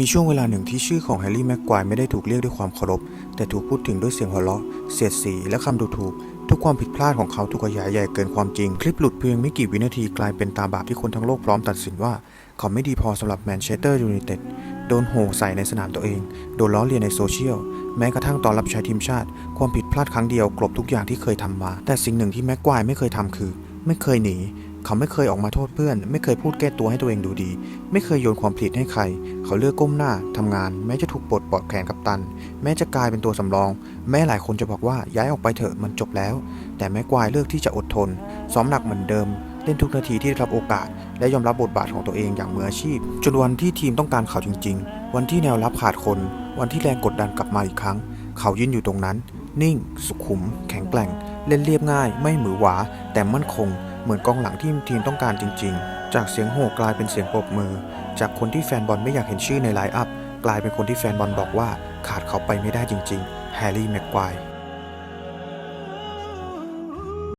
มีช่วงเวลาหนึ่งที่ชื่อของแฮร์รี่แม็กควายไม่ได้ถูกเรียกด้วยความเคารพ แต่ถูกพูดถึงด้วยเสียงหัวเราะ เสียดสี และคำดูถูก ทุกความผิดพลาดของเขาถูกขยายใหญ่เกินความจริง คลิปหลุดเพียงไม่กี่วินาทีกลายเป็นตาบาปที่คนทั้งโลกพร้อมตัดสินว่า เขาไม่ดีพอสำหรับแมนเชสเตอร์ยูไนเต็ด โดนโห่ใส่ในสนามตัวเอง โดนล้อเลียนในโซเชียล แม้กระทั่งตอนรับใช้ทีมชาติ ความผิดพลาดครั้งเดียวกลบทุกอย่างที่เคยทำมา แต่สิ่งหนึ่งที่แม็กควายไม่เคยทำคือ ไม่เคยหนี เขาไม่เคยออกมาโทษเพื่อน ไม่เคยพูดแก้ตัวให้ตัวเองดูดี ไม่เคยโยนความผิดให้ใคร เขาเลือกก้มหน้าทำงาน แม้จะถูกปลดปลดแขนกับตัน แม้จะกลายเป็นตัวสำรอง แม้หลายคนจะบอกว่าย้ายออกไปเถอะมันจบแล้ว แต่แม็กควายเลือกที่จะอดทน ซ้อมหนักเหมือนเดิม เล่นทุกนาทีที่ได้รับโอกาส และยอมรับบทบาทของตัวเองอย่างมืออาชีพ จนวันที่ทีมต้องการเขาจริง ๆ วันที่แนวรับขาดคน วันที่แรงกดดันกลับมาอีกครั้ง เขายืนอยู่ตรงนั้น นิ่ง สุขุม แข็งแกร่ง เล่นเรียบง่าย ไม่หมือหวา แต่มั่นคง เหมือนกองหลังที่ทีมต้องการจริง ๆ จากเสียงโห่กลายเป็นเสียงปรบมือ จากคนที่แฟนบอลไม่อยากเห็นชื่อในไลน์อัพ กลายเป็นคนที่แฟนบอลบอกว่าขาดเขาไปไม่ได้จริง ๆ แฮร์รี่แม็กควาย